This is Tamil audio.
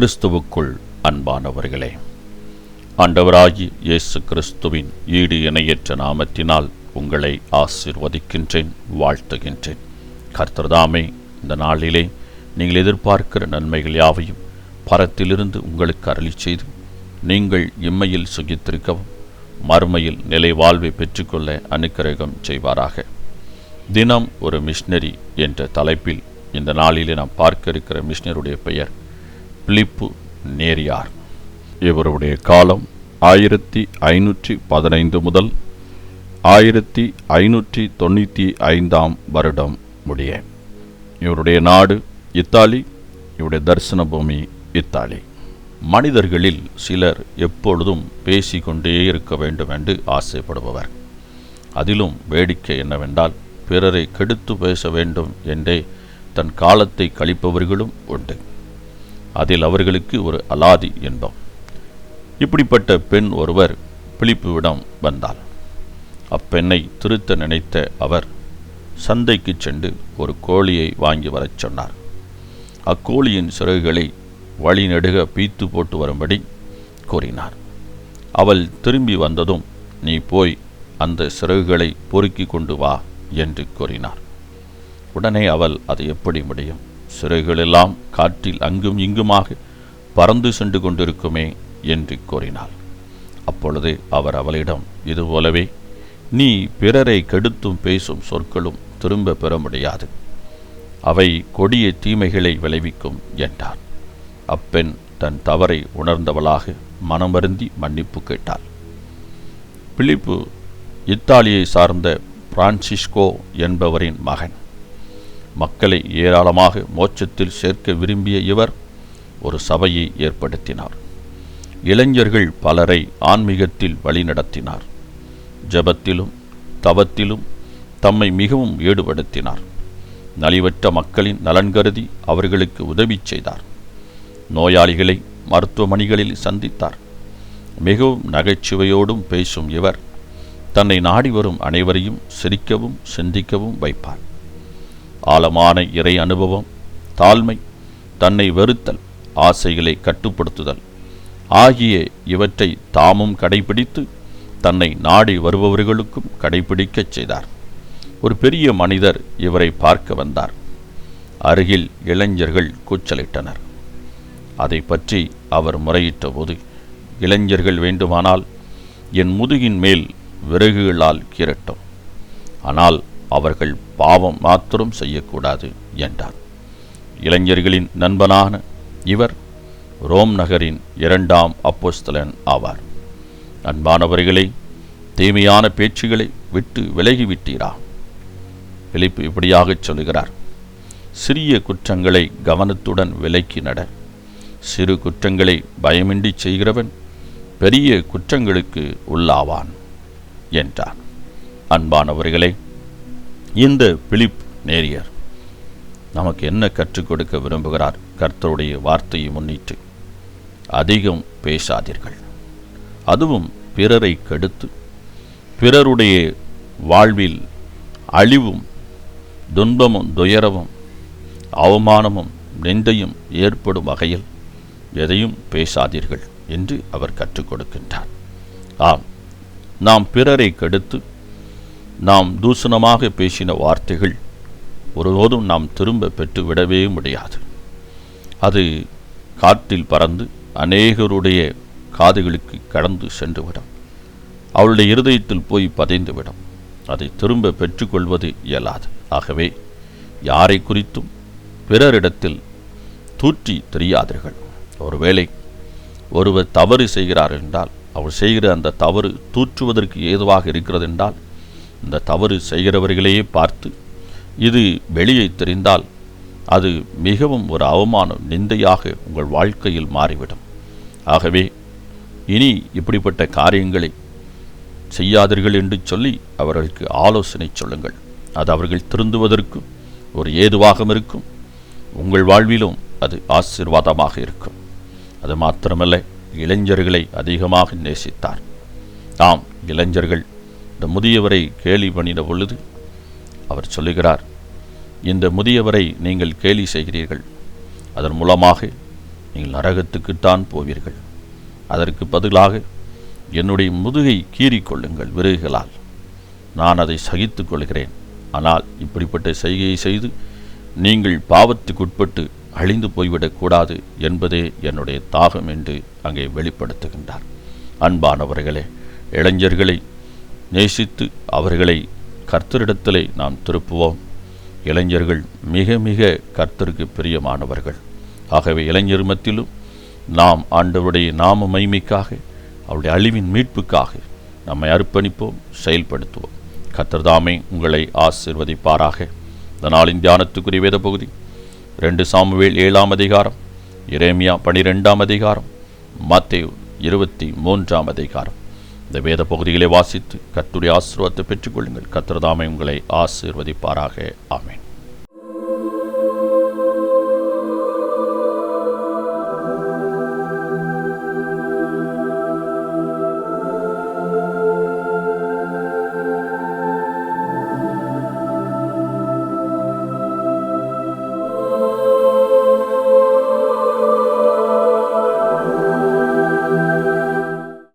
கிறிஸ்துவுக்குள் அன்பானவர்களே ஆண்டவராகி இயேசு கிறிஸ்துவின் ஈடு இணையற்ற நாமத்தினால் உங்களை ஆசிர்வதிக்கின்றேன் வாழ்த்துகின்றேன். கர்த்தர்தாமே இந்த நாளிலே நீங்கள் எதிர்பார்க்கிற நன்மைகள் யாவையும் பரத்திலிருந்து உங்களுக்கு அருளி செய்து நீங்கள் இம்மையில் சுகித்திருக்கவும் மறுமையில் நிலை வாழ்வை பெற்றுக்கொள்ள அனுக்கிரகம் செய்வாராக. தினம் ஒரு மிஷினரி என்ற தலைப்பில் இந்த நாளிலே நாம் பார்க்க இருக்கிற மிஷினருடைய பெயர் பிலிப்பு நேரியார். இவருடைய காலம் ஆயிரத்தி ஐநூற்றி பதினைந்து முதல் ஆயிரத்தி ஐநூற்றி தொண்ணூற்றி ஐந்தாம் வருடம் முடிய. இவருடைய நாடு இத்தாலி இவருடைய தரிசன பூமி இத்தாலி. மனிதர்களில் சிலர் எப்பொழுதும் பேசிக்கொண்டே இருக்க வேண்டும் என்று ஆசைப்படுபவர். அதிலும் வேடிக்கை என்னவென்றால் பிறரை கெடுத்து பேச வேண்டும் என்றே தன் காலத்தை கழிப்பவர்களும் உண்டு. அதில் அவர்களுக்கு ஒரு அலாதி இன்பம் இப்படிப்பட்ட பெண் ஒருவர் பிலிப்புவிடம் வந்தாள். அப்பெண்ணை திருத்த நினைத்த அவர் சந்தைக்கு சென்று ஒரு கோழியை வாங்கி வரச் சொன்னார். அக்கோழியின் சிறகுகளை வழிநெடுக பீத்து போட்டு வரும்படி கூறினார். அவள் திரும்பி வந்ததும் நீ போய் அந்த சிறகுகளை பொறுக்கி கொண்டு வா என்று கூறினார். உடனே அவள் அது எப்படி முடியும்? சிறைகளெல்லாம் காற்றில் அங்கும் இங்குமாக பறந்து சென்று கொண்டிருக்குமே என்று கூறினாள். அப்பொழுது அவர் அவளிடம் இதுபோலவே நீ பிறரை கெடுத்தும் பேசும் சொற்களும் திரும்ப பெற முடியாது. அவை கொடிய தீமைகளை விளைவிக்கும் என்றார். அப்பெண் தன் தவறை உணர்ந்தவளாக மனமருந்தி மன்னிப்பு கேட்டாள். பிலிப்பு இத்தாலியை சார்ந்த பிரான்சிஸ்கோ என்பவரின் மகன். மக்களை ஏராளமாக மோட்சத்தில் சேர்க்க விரும்பிய இவர் ஒரு சபையை ஏற்படுத்தினார். இளைஞர்கள் பலரை ஆன்மீகத்தில் வழிநடத்தினார். ஜபத்திலும் தவத்திலும் தம்மை மிகவும் ஈடுபடுத்தினார். நலிவற்ற மக்களின் நலன் கருதி அவர்களுக்கு உதவி செய்தார். நோயாளிகளை மருத்துவமனைகளில் சந்தித்தார். மிகவும் நகைச்சுவையோடும் பேசும் இவர் தன்னை நாடி வரும் அனைவரையும் சிரிக்கவும் சிந்திக்கவும் வைப்பார். ஆழமான இறை அனுபவம் தாழ்மை தன்னை வெறுத்தல் ஆசைகளை கட்டுப்படுத்துதல் ஆகிய இவற்றை தாமும் கடைபிடித்து தன்னை நாடி வருபவர்களுக்கும் கடைபிடிக்கச் செய்தார். ஒரு பெரிய மனிதர் இவரை பார்க்க வந்தார். அருகில் இளைஞர்கள் கூச்சலிட்டனர். அதை பற்றி அவர் முறையிட்ட போது இளைஞர்கள் வேண்டுமானால் என் முதுகின் மேல் விறகுகளால் கீரட்டும் ஆனால் அவர்கள் பாவம் மாத்திரம் செய்யக்கூடாது என்றார் இளைஞர்களின் நண்பனான இவர் ரோம் நகரின் இரண்டாம் அப்போஸ்தலன் ஆவார். அன்பானவர்களே தீமையான பேச்சுகளை விட்டு விலகிவிட்டீரா? பிலிப்பு இப்படியாகச் சொல்லுகிறார். சிறிய குற்றங்களை கவனத்துடன் விலக்கி நட. சிறு குற்றங்களை பயமின்றி செய்கிறவன் பெரிய குற்றங்களுக்கு உள்ளாவான் என்றான். அன்பானவர்களே இந்த பிலிப் நேரியர். நமக்கு என்ன கற்றுக் கொடுக்க விரும்புகிறார்? கர்த்தருடைய வார்த்தையை முன்னிட்டு. அதிகம் பேசாதீர்கள். அதுவும் பிறரை கெடுத்து பிறருடைய வாழ்வில் அழிவும் துன்பமும் துயரமும் அவமானமும் நிந்தையும் ஏற்படும் வகையில் எதையும் பேசாதீர்கள் என்று அவர் கற்றுக் கொடுக்கின்றார். ஆம் நாம் பிறரை கெடுத்து நாம் தூசணமாக பேசின வார்த்தைகள் ஒருபோதும் நாம் திரும்ப பெற்று விடவே முடியாது. அது காற்றில் பறந்து அநேகருடைய காதுகளுக்கு கடந்து சென்றுவிடும். அவளுடைய இருதயத்தில் போய் பதைந்துவிடும். அதை திரும்ப பெற்றுக்கொள்வது இயலாது. ஆகவே யாரை குறித்தும் பிறரிடத்தில் தூற்றி தெரியாதீர்கள். ஒருவேளை ஒருவர் தவறு செய்கிறார் என்றால் அவர் செய்கிற அந்த தவறு தூற்றுவதற்கு ஏதுவாக இருக்கிறது என்றால் இந்த தவறு செய்கிறவர்களையே பார்த்து இது வெளியே தெரிந்தால் அது மிகவும் ஒரு அவமானம் நிந்தையாக உங்கள் வாழ்க்கையில் மாறிவிடும். ஆகவே இனி இப்படிப்பட்ட காரியங்களை செய்யாதீர்கள் என்று சொல்லி அவர்களுக்கு ஆலோசனை சொல்லுங்கள். அது அவர்கள் திருந்துவதற்கும் ஒரு ஏதுவாகம் இருக்கும். உங்கள் வாழ்விலும் அது ஆசீர்வாதமாக இருக்கும். அது மாத்திரமல்ல இளைஞர்களை அதிகமாக நேசித்தார். ஆம் இளைஞர்கள் இந்த முதியவரை கேலி பண்ணின பொழுது அவர் சொல்லுகிறார் இந்த முதியவரை நீங்கள் கேலி செய்கிறீர்கள். அதன் மூலமாக நீங்கள் நரகத்துக்குத்தான் போவீர்கள். அதற்கு பதிலாக என்னுடைய முதுகை கீறிக்கொள்ளுங்கள் விறகுகளால் நான் அதை சகித்து கொள்கிறேன். ஆனால் இப்படிப்பட்ட செய்கையை செய்து நீங்கள் பாவத்துக்குட்பட்டு அழிந்து போய்விடக்கூடாது என்பதே என்னுடைய தாகம் என்று அங்கே வெளிப்படுத்துகின்றார். அன்பானவர்களே இளைஞர்களை நேசித்து அவர்களை கர்த்தரிடத்திலே நாம் திருப்புவோம். இளைஞர்கள் மிக மிக கர்த்தருக்கு பிரியமானவர்கள். ஆகவே இளைஞர் மத்தியிலும் நாம் ஆண்டவருடைய நாம மைமைக்காக அவருடைய அழிவின் மீட்புக்காக நம்மை அர்ப்பணிப்போம் செயல்படுத்துவோம். கர்த்தர்தாமே உங்களை ஆசிர்வதிப்பாராக. இந்த நாளின் தியானத்துக்குரிய வேத பகுதி ரெண்டு சாமுவேல் ஏழாம் அதிகாரம் இரேமியா பனிரெண்டாம் அதிகாரம் மாத்தேவ் இருபத்தி மூன்றாம் அதிகாரம். இந்த வேத பகுதிகளை வாசித்து கத்துடைய ஆசீர்வாதத்தை பெற்றுக்கொள்ளுங்கள். கத்திரதாமை உங்களை ஆசீர்வதிப்பாராக. ஆமேன்.